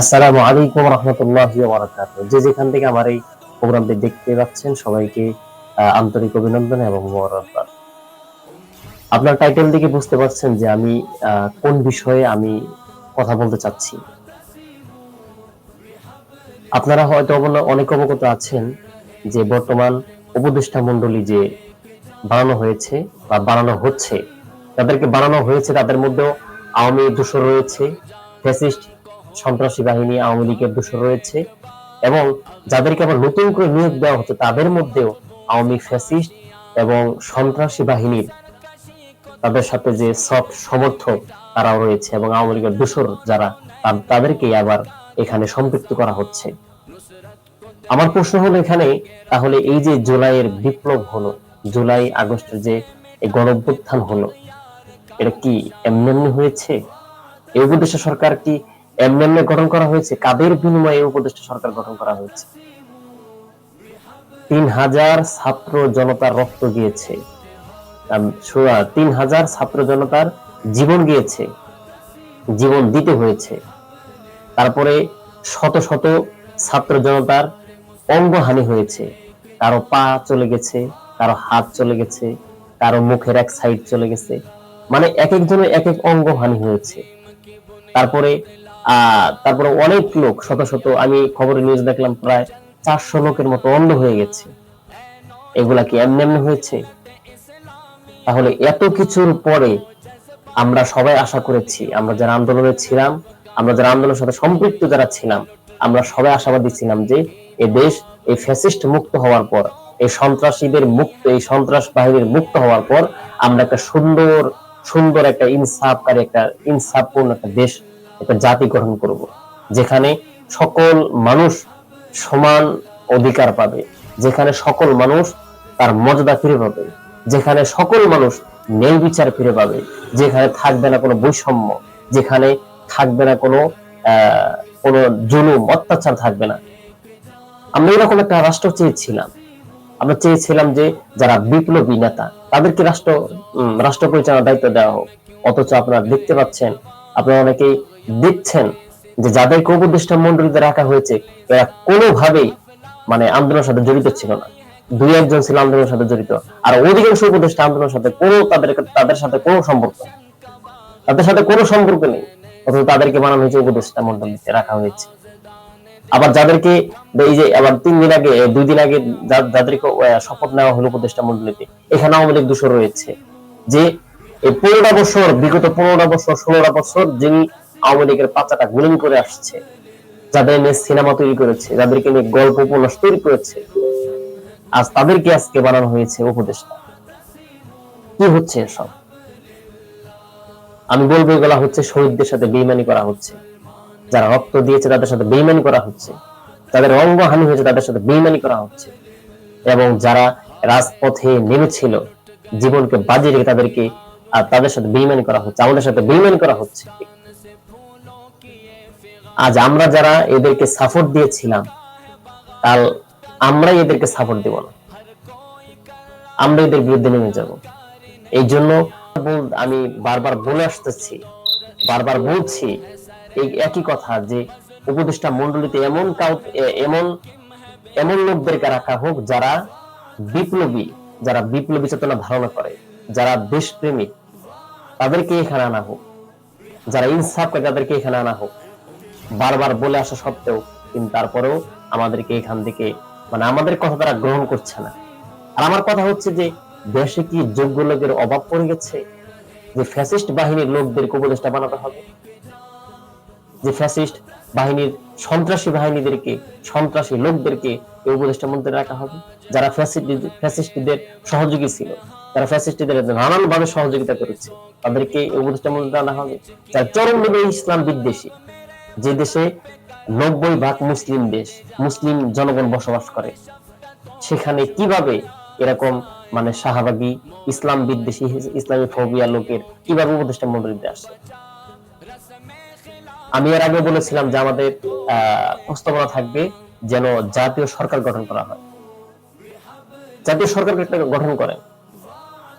আসসালামু আলাইকুম রহমতুল্লাহ যে যেখান থেকে আমার এই প্রোগ্রামটি দেখতে পাচ্ছেন, সবাইকে আন্তরিক অভিনন্দন এবং মোবারকবাদ। আপনার টাইটেল থেকে বুঝতে পারছেন যে আমি কোন বিষয়ে আমি কথা বলতে চাচ্ছি। আপনারা হয়তো অনেক অবগত আছেন যে বর্তমান উপদেষ্টা মন্ডলী যে বানানো হয়েছে বা বানানো হচ্ছে, তাদেরকে বানানো হয়েছে, তাদের মধ্যেও আওয়ামী দূষর রয়েছে, ফ্যাসিস্ট, সন্ত্রাসী বাহিনী আওয়ামী লীগের দূষর রয়েছে, এবং যাদেরকে আবার নতুন করে নিয়োগ দেওয়া হচ্ছে তাদের মধ্যেও আওয়ামী ফ্যাসিস্ট এবং সন্ত্রাসী বাহিনীর তাদের সাথে যে সফট সমর্থক তারাও রয়েছে এবং আওয়ামী লীগের দূষর যারা তা- তাদেরকেই আবার এখানে সম্পৃক্ত করা হচ্ছে। আমার প্রশ্ন হলো এখানে, তাহলে এই যে জুলাইয়ের বিপ্লব হলো, জুলাই আগস্টের যে এই গণঅভ্যুত্থান হলো এটা কি এমনি হয়েছে? এই উপদেষ্টা সরকার কি এমনি এমনি গঠন করা হয়েছে? কাদের বিনিময়ে উপদেষ্টা সরকার গঠন করা হয়েছে? তিন হাজার ছাত্র জনতার রক্ত গিয়েছে। তিন হাজার ছাত্র জনতার জীবন গিয়েছে। জীবন দিতে হয়েছে। তারপরে শত শত ছাত্র জনতার অঙ্গহানি হয়েছে। কারও পা চলে গেছে, কারও হাত চলে গেছে, কারও মুখের এক সাইড চলে গেছে। মানে এক একজনের এক এক অঙ্গহানি হয়েছে। তারপরে তারপরে অনেক লোক, শত শত, আমি খবরে নিউজ দেখলাম, প্রায় চারশো লোকের মতো অন্ধ হয়ে গেছে। এগুলা কি এমনি এমনি হয়েছে? তাহলে এত কিছুর পরে আমরা সবাই আশা করেছি, আমরা যারা আন্দোলনে ছিলাম, আমরা যারা আন্দোলনের সাথে সম্পৃক্ত যারা ছিলাম, আমরা সবাই আশাবাদী ছিলাম যে এ দেশ এই ফ্যাসিস্ট মুক্ত হওয়ার পর, এই সন্ত্রাসীদের মুক্ত, এই সন্ত্রাস বাহিনীর মুক্ত হওয়ার পর আমরা একটা সুন্দর সুন্দর একটা ইনসাফকারী একটা, ইনসাফপূর্ণ একটা দেশ, একটা জাতি গঠন করব, যেখানে সকল মানুষ সমান অধিকার পাবে, যেখানে সকল মানুষ তার মর্যাদা ফিরে পাবে, যেখানে সকল মানুষ ন্যায় বিচার ফিরে পাবে, যেখানে থাকবে না কোনো বৈষম্য, যেখানে থাকবে না কোনো কোনো জুলুম, অত্যাচার থাকবে না। আমরা এরকম একটা রাষ্ট্র চেয়েছিলাম। আমরা চেয়েছিলাম যে যারা বিপ্লবী নেতা তাদেরকে রাষ্ট্র রাষ্ট্র পরিচালনার দায়িত্ব দেওয়া হোক। অথচ আপনারা দেখতে পাচ্ছেন, আপনারা অনেকেই দেখছেন যে যাদেরকে উপদেষ্টা মন্ডলীতে রাখা হয়েছে, এরা কোনোভাবেই মানে আন্দোলনের সাথে জড়িত ছিল না। দুই একজন ছিল আন্দোলনের সাথে জড়িত। আর অধিকাংশ উপদেষ্টা আন্দোলনের সাথে কোনো তাদের তাদের সাথে কোনো সম্পর্ক তাদের সাথে কোনো সম্পর্ক নেই। অথচ তাদেরকে বানানো হয়েছে উপদেষ্টা মন্ডলীতে রাখা হয়েছে। আবার যাদেরকে এই যে আবার তিন দিন আগে দুই দিন আগে যাদেরকে শপথ নেওয়া হলো উপদেষ্টা মন্ডলীতে এখানে আওয়ামী লীগ রয়েছে। যে এই পনেরোটা বছর, বিগত পনেরোটা বছর, ষোলোটা বছর যিনি আওয়ামী লীগের পাচাটা গুলিং করে আসছে, যাদের নিয়ে সিনেমা তৈরি করেছে, যাদেরকে নিয়ে গল্প উপন্যাস তৈরি করেছে, আজ তাদেরকে আজকে বানানো হয়েছে উপদেষ্টা। কি হচ্ছে এসব? আমি বলব এগুলা হচ্ছে শহীদদের সাথে বেইমানি করা হচ্ছে। যারা রক্ত দিয়েছে তাদের সাথে বেইমানি করা হচ্ছে যাদের অঙ্গহানি হয়েছে তাদের সাথে বেইমানি করা হচ্ছে এবং যারা রাজপথে নেমেছিল, জীবনকে বাজি রেখে তাদেরকে আর তাদের সাথে বেইমানি করা হচ্ছে, আমাদের সাথে বেইমানি করা হচ্ছে। আজ আমরা যারা এদেরকে সাপোর্ট দিয়েছিলাম, কাল আমরাই এদেরকে সাপোর্ট দেব না। আমরা এদের বিরুদ্ধে নেমে যাব। এই জন্য আমি বারবার বলে আসতেছি, বারবার বলছি এই একই কথা যে উপদেষ্টা মন্ডলীতে এমন কাউ এমন এমন লোকদেরকে রাখা হোক যারা বিপ্লবী যারা বিপ্লবী চেতনা ধারণা করে, যারা দেশপ্রেমিক তাদেরকে এখানে আনা হোক। যারা ইনসাফ করে তাদেরকে এখানে আনা হোক। বারবার বলে আসা সত্ত্বেও কিন্তু তারপরেও আমাদেরকে এখান থেকে মানে আমাদের কথা তারা গ্রহণ করছে না। আর আমার কথা হচ্ছে যে দেশে কি যোগ্য লোকের অভাব পড়ে গেছে? যে ফ্যাসিস্ট বাহিনীর লোকদেরকে উপদেষ্টা বানাতে হবে? যে ফ্যাসিস্ট বাহিনীর সন্ত্রাসী বাহিনীদেরকে, সন্ত্রাসী লোকদেরকে এই উপদেষ্টা মন্ত্রী রাখা হবে। যারা ফ্যাসিস্টদের সহযোগী ছিল যারা ফ্যাসিস্টদের নানান ভাবে সহযোগিতা করেছে। তাদেরকে এই উপদেষ্টা মন্ত্রী আনা হবে। যারা চরমভাবে ইসলাম বিদ্বেষী। যে দেশে নব্বই ভাগ মুসলিম দেশ, মুসলিম জনগণ বসবাস করে, সেখানে কীভাবে এরকম মানে শাহবাগী ইসলাম বিদ্বেষী, ইসলামী ফোবিয়া লোকের কীভাবে উপদেষ্টা মন্ডলীতে আসে? আমি এর আগে বলেছিলাম যে আমাদের প্রস্তাবনা থাকবে যেন জাতীয় সরকার গঠন করা হয়। জাতীয় সরকার গঠন করেন